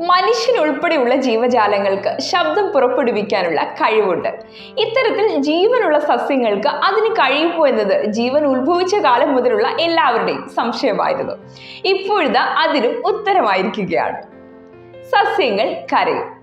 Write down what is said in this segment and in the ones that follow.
മനുഷ്യനുൾപ്പെടെയുള്ള ജീവജാലങ്ങൾക്ക് ശബ്ദം പുറപ്പെടുവിക്കാനുള്ള കഴിവുണ്ട്. ഇത്തരത്തിൽ ജീവനുള്ള സസ്യങ്ങൾക്ക് അതിന് കഴിയുമോ എന്നത് ജീവൻ ഉത്ഭവിച്ച കാലം മുതലുള്ള എല്ലാവരുടെയും സംശയമായിരുന്നു. ഇപ്പോഴത്തെ അതിനും ഉത്തരമായിരിക്കുകയാണ്. സസ്യങ്ങൾ കരയും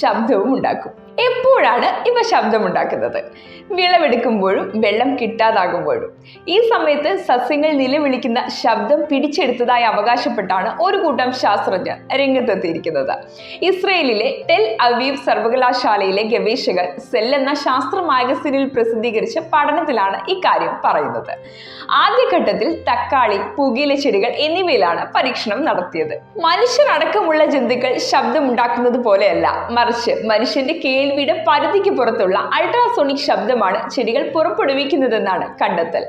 ശബ്ദവും ഉണ്ടാക്കും. എപ്പോഴാണ് ഇവ ശബ്ദമുണ്ടാക്കുന്നത്? വിളവെടുക്കുമ്പോഴും വെള്ളം കിട്ടാതാകുമ്പോഴും. ഈ സമയത്ത് സസ്യങ്ങൾ നിലവിളിക്കുന്ന ശബ്ദം പിടിച്ചെടുത്തതായി അവകാശപ്പെട്ടാണ് ഒരു കൂട്ടം ശാസ്ത്രജ്ഞർ രംഗത്തെത്തിയിരിക്കുന്നത്. ഇസ്രയേലിലെ ടെൽ അവീവ് സർവകലാശാലയിലെ ഗവേഷകർ സെൽ എന്ന ശാസ്ത്ര മാഗസിനിൽ പ്രസിദ്ധീകരിച്ച പഠനത്തിലാണ് ഇക്കാര്യം പറയുന്നത്. ആദ്യഘട്ടത്തിൽ തക്കാളി പുകയില ചെടികൾ എന്നിവയിലാണ് പരീക്ഷണം നടത്തിയത്. മനുഷ്യരടക്കമുള്ള ജന്തുക്കൾ ശബ്ദമുണ്ടാക്കുന്നത് പോലെയല്ല. മറിച്ച് മനുഷ്യന്റെ കേൾവിയുടെ പരിധിക്ക് പുറത്തുള്ള അൾട്രാസോണിക് ശബ്ദമാണ് ചെടികൾ പുറപ്പെടുവിക്കുന്നതെന്നാണ് കണ്ടെത്തൽ.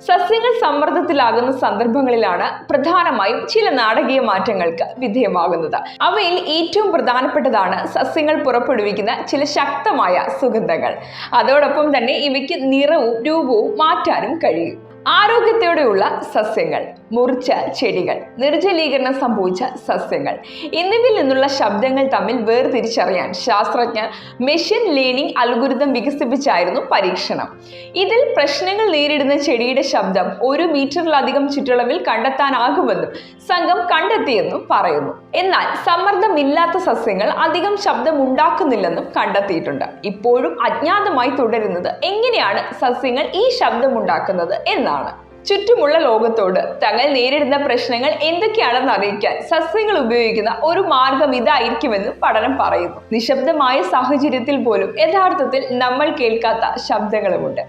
സസ്യങ്ങൾ സമ്മർദ്ദത്തിലാകുന്ന സന്ദർഭങ്ങളിലാണ് പ്രധാനമായും ചില നാടകീയ മാറ്റങ്ങൾക്ക് വിധേയമാകുന്നത്. അവയിൽ ഏറ്റവും പ്രധാനപ്പെട്ടതാണ് സസ്യങ്ങൾ പുറപ്പെടുവിക്കുന്ന ചില ശക്തമായ സുഗന്ധങ്ങൾ. അതോടൊപ്പം തന്നെ ഇവയ്ക്ക് നിറവും രൂപവും മാറ്റാനും കഴിയും. ആരോഗ്യത്തോടെയുള്ള സസ്യങ്ങൾ. മുറിച്ച ചെടികൾ നിർജലീകരണം സംഭവിച്ച സസ്യങ്ങൾ. എന്നിവയിൽ നിന്നുള്ള ശബ്ദങ്ങൾ തമ്മിൽ വേർതിരിച്ചറിയാൻ ശാസ്ത്രജ്ഞർ മെഷീൻ ലേണിംഗ് അൽഗുരുതം വികസിപ്പിച്ചായിരുന്നു പരീക്ഷണം. ഇതിൽ പ്രശ്നങ്ങൾ നേരിടുന്ന ചെടിയുടെ ശബ്ദം ഒരു മീറ്ററിലധികം ചുറ്റളവിൽ കണ്ടെത്താനാകുമെന്നും സംഘം കണ്ടെത്തിയെന്നും പറയുന്നു. എന്നാൽ സമ്മർദ്ദമില്ലാത്ത സസ്യങ്ങൾ അധികം ശബ്ദം ഉണ്ടാക്കുന്നില്ലെന്നും കണ്ടെത്തിയിട്ടുണ്ട്. ഇപ്പോഴും അജ്ഞാതമായി തുടരുന്നത് എങ്ങനെയാണ് സസ്യങ്ങൾ ഈ ശബ്ദമുണ്ടാക്കുന്നത് എന്നാണ്. ചുറ്റുമുള്ള ലോകത്തോട് തങ്ങൾ നേരിടുന്ന പ്രശ്നങ്ങൾ എന്തൊക്കെയാണെന്ന് അറിയിക്കാൻ സസ്യങ്ങൾ ഉപയോഗിക്കുന്ന ഒരു മാർഗം ഇതായിരിക്കുമെന്ന് പഠനം പറയുന്നു. നിശബ്ദമായ സാഹചര്യത്തിൽ പോലും യഥാർത്ഥത്തിൽ നമ്മൾ കേൾക്കാത്ത ശബ്ദങ്ങളുമുണ്ട്.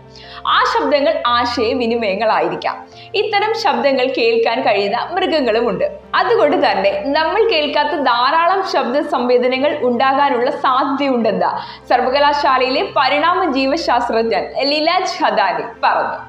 ആ ശബ്ദങ്ങൾ ആശയവിനിമയങ്ങളായിരിക്കാം ഇത്തരം ശബ്ദങ്ങൾ കേൾക്കാൻ കഴിയുന്ന മൃഗങ്ങളുമുണ്ട്. അതുകൊണ്ട് തന്നെ നമ്മൾ കേൾക്കാത്ത ധാരാളം ശബ്ദ സംവേദനങ്ങൾ ഉണ്ടാകാനുള്ള സാധ്യതയുണ്ടെന്ന് സർവകലാശാലയിലെ പരിണാമ ജീവശാസ്ത്രജ്ഞൻ ലീലാജ് ഹദാനി പറഞ്ഞു.